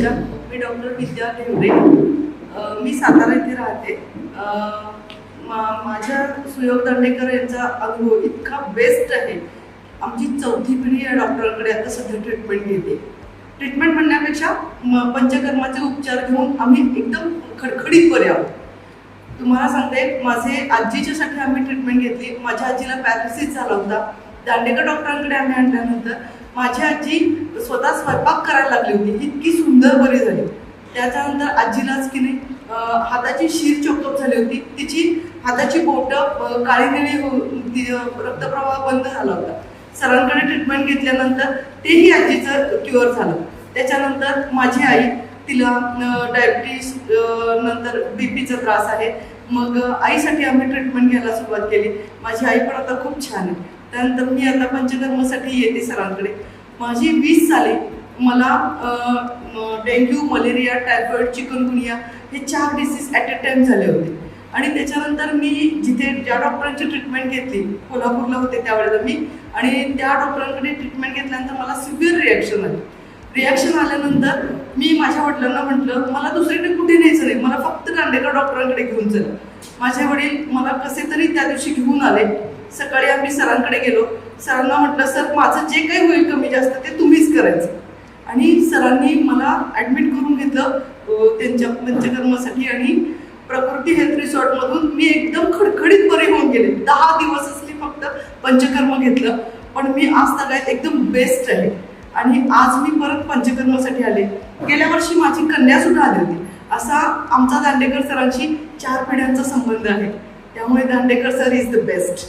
मी doctor विद्या ढेवरे मी सातारा येथे राहते. माझ्या सुयोग दांडेकर यांचा अनुभव इतका बेस्ट आहे. आमची चौथी पिढी या डॉक्टरांकडे आता सध्या ट्रीटमेंट घेते. ट्रीटमेंट म्हणण्यापेक्षा पंचकर्माचे उपचार घेऊन आम्ही एकदम खडखडीत बरे आहोत. तुम्हाला सांगते माझे आजीच्यासाठी आम्ही ट्रीटमेंट घेतली. माझ्या आजीला पॅरालिसिस झाला होता. दांडेकर डॉक्टरांकडे आम्ही आणल्यानंतर माझी आजी स्वतः स्वयंपाक करायला लागली होती. इतकी सुंदर बरी झाली. त्याच्यानंतर आजीलाच की नाही हाताची शीर चोकअप झाली होती. तिची हाताची बोटं काळी निळी हो, रक्तप्रवाह बंद झाला होता. सरांकडे ट्रीटमेंट घेतल्यानंतर तेही आजीचं क्युअर झालं. त्याच्यानंतर माझी आई तिला डायबिटीस नंतर बी पीचा त्रास आहे. मग आईसाठी आम्ही ट्रीटमेंट घ्यायला सुरुवात केली. माझी आई पण आता खूप छान आहे. त्यानंतर मी आता पंचकर्मासाठी येते सरांकडे. माझी वीस साली मला डेंग्यू मलेरिया टायफॉइड चिकनगुनिया हे चार डिसीज ॲट अ टाईम झाले होते. आणि त्याच्यानंतर मी जिथे ज्या डॉक्टरांची ट्रीटमेंट घेतली कोल्हापूरला होते त्यावेळेला मी आणि त्या डॉक्टरांकडे ट्रीटमेंट घेतल्यानंतर मला सिव्हिअर रिॲक्शन आली. रिॲक्शन आल्यानंतर मी माझ्या वडिलांना म्हटलं मला दुसरीकडे कुठे न्यायचं नाही मला फक्त दांडेकर डॉक्टरांकडे घेऊन चला. माझे वडील मला कसे तरी त्या दिवशी घेऊन आले. सकाळी आम्ही सरांकडे गेलो. सरांना म्हटलं सर माझं जे काही होईल कमी जास्त ते तुम्हीच करायचं. आणि सरांनी मला ॲडमिट करून घेतलं त्यांच्या पंचकर्मासाठी आणि प्रकृती हेल्थ रिसॉर्टमधून मी एकदम खडखडीत बरे होऊन गेले. दहा दिवस असले फक्त पंचकर्म घेतलं पण मी आज सगळ्यात एकदम बेस्ट आहे. आणि आज मी परत पंचकर्मासाठी आले. गेल्या वर्षी माझी कन्या सुद्धा आली होती. असा आमचा दांडेकर सरांशी चार पिढ्यांचा संबंध आहे. त्यामुळे Dandekar sir is the best